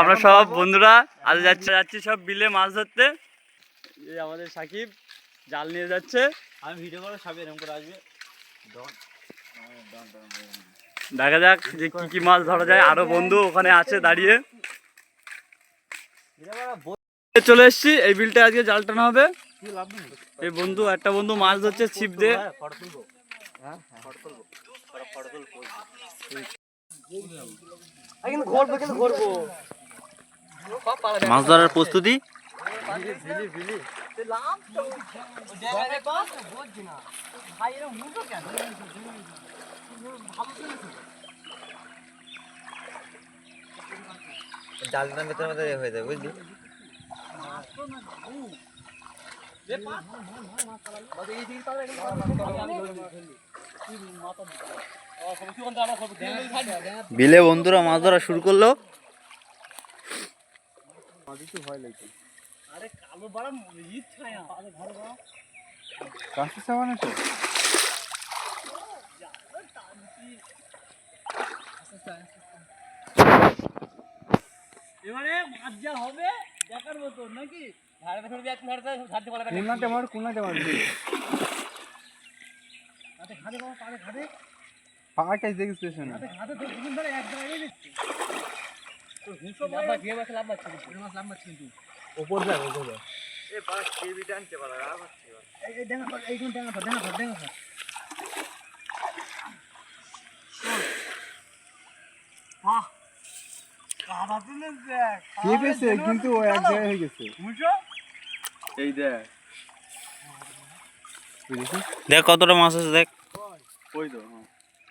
আমরা সব বন্ধুরা আজ যাচ্ছে যাচ্ছি সব বিলে মাছ ধরতে। এই আমাদের সাকিব জাল নিয়ে যাচ্ছে। আমি ভিডিও করে সব এরকম করে আসবে। দেখা যাক যে কি কি মাছ ধরা যায়। আরও বন্ধু ওখানে আছে দাঁড়িয়ে। চলে এসছি। এই বিলটা আজকে জাল টানা হবে। এই বন্ধু একটা বন্ধু মাছ ধরছে ছিপ দিয়ে। মাছ ধরার প্রস্তুতি? জালটার ভেতরে হয়ে যাবে বুঝলি? বিলে বন্ধুরা মাছ ধরা শুরু করল। এবারে মাছ যা হবে দেখার মতো নাকি? ধারে ধরবি এক ধারে ধারতে পারে কোনাতে মার কোনাতে মার। হাতে খাদে বাবা পারে খাদে। পাকাটাই দেখিস পেছনে হাতে তো দুদিন ধরে এক জায়গায় দিচ্ছি তো হিংসা লাভ গিয়ে বসে লাভ পাচ্ছে কিন্তু মাছ লাভ পাচ্ছে কিন্তু ওপর যায় ওপর যায় এই এই দেখা। এই কোন দেখা দেখা দেখা আহ কাদা তুলে দেখ কিন্তু ও এক জায়গায় হয়ে গেছে। এই দেখ। দেখ কতটা মাছ আছে দেখ। ওই তো হ্যাঁ।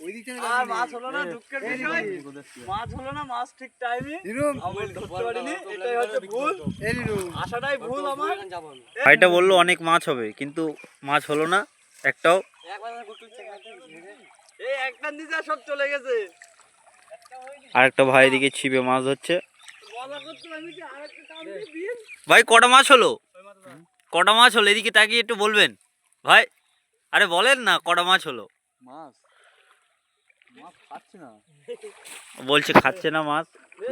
ওই দিকটা আর মাছ হলো না দুঃখের বিষয় মাছ হলো না মাছ ঠিক টাইমে আমি ধরতে পারিনি এটাই হচ্ছে ভুল আশাটাই ভুল আমার ভাইটা বলল অনেক মাছ হবে কিন্তু মাছ হলো না একটাও এই একটা দিতে সব চলে গেছে আরেকটা ভাই এদিকে ছিপে মাছ বিল ভাই কটা মাছ হলো কটা মাছ হলো এদিকে তাকিয়ে একটু বলবেন ভাই আরে বলেন না কটা মাছ হলো মাছ বলছে খাচ্ছে না মাছ।